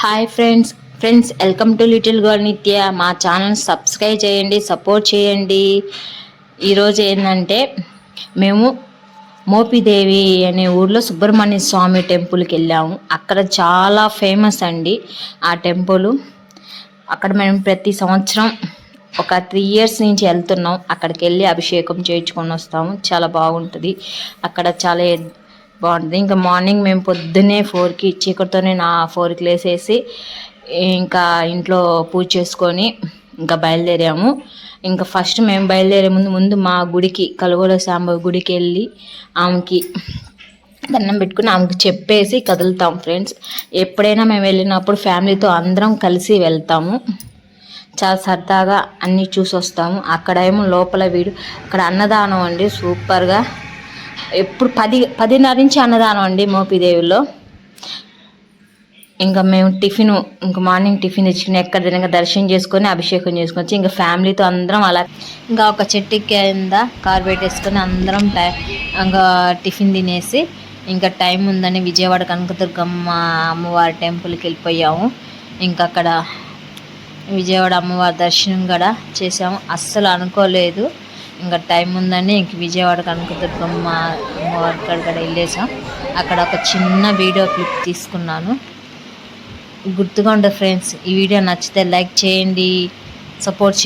Hi friends friends welcome to little girl Nitya మా channel subscribe చేయండి support చేయండి. ఈరోజు ఏంటంటే మేము మోపిదేవి అనే ఊర్లో సుబ్రహ్మణ్య స్వామి టెంపుల్కి వెళ్ళాము. అక్కడ చాలా ఫేమస్ అండి ఆ టెంపుల్. అక్కడ మేము ప్రతి సంవత్సరం ఒక త్రీ ఇయర్స్ నుంచి వెళ్తున్నాం. అక్కడికి వెళ్ళి అభిషేకం చేయించుకొని వస్తాము. చాలా బాగుంటుంది. అక్కడ చాలా బాగుంటుంది ఇంకా మార్నింగ్ మేము పొద్దున్నే ఫోర్కి చీకటితోనే నా ఫోర్కి లేసేసి ఇంకా ఇంట్లో పూజ చేసుకొని ఇంకా బయలుదేరాము. ఇంకా ఫస్ట్ మేము బయలుదేరే ముందు ముందు మా గుడికి కలుగోల సాంబ గుడికి వెళ్ళి ఆమెకి దండం పెట్టుకుని ఆమెకు చెప్పేసి కదులుతాం ఫ్రెండ్స్. ఎప్పుడైనా మేము వెళ్ళినప్పుడు ఫ్యామిలీతో అందరం కలిసి వెళ్తాము. చాలా సరదాగా అన్నీ చూసి వస్తాము అక్కడ ఏమో లోపల వీడు అక్కడ అన్నదానం అండి సూపర్గా. ఎప్పుడు పది పదిన్నర నుంచి అన్నదానం అండి మోపిదేవిలో ఇంకా మేము టిఫిన్ ఇంకా మార్నింగ్ టిఫిన్ తెచ్చుకుని ఎక్కడ తినక దర్శనం చేసుకొని అభిషేకం చేసుకొచ్చి ఇంకా ఫ్యామిలీతో అందరం అలా ఇంకా ఒక చెట్టు కింద కార్ పెట్టేసుకొని అందరం టై ఇంకా టిఫిన్ తినేసి ఇంకా టైం ఉందని విజయవాడ కనకదుర్గమ్మ అమ్మవారి టెంపుల్కి వెళ్ళిపోయాము. ఇంకా అక్కడ విజయవాడ అమ్మవారి దర్శనం కూడా చేసాము. అస్సలు అనుకోలేదు. ఇంకా టైం ఉందని ఇంక విజయవాడ కనకదుర్గమ్మ అమ్మవారి అక్కడ వెళ్ళేసాం. అక్కడ ఒక చిన్న వీడియో క్లిప్ తీసుకున్నాను. గుర్తుగా ఉండే ఫ్రెండ్స్ ఈ వీడియో నచ్చితే లైక్ చేయండి సపోర్ట్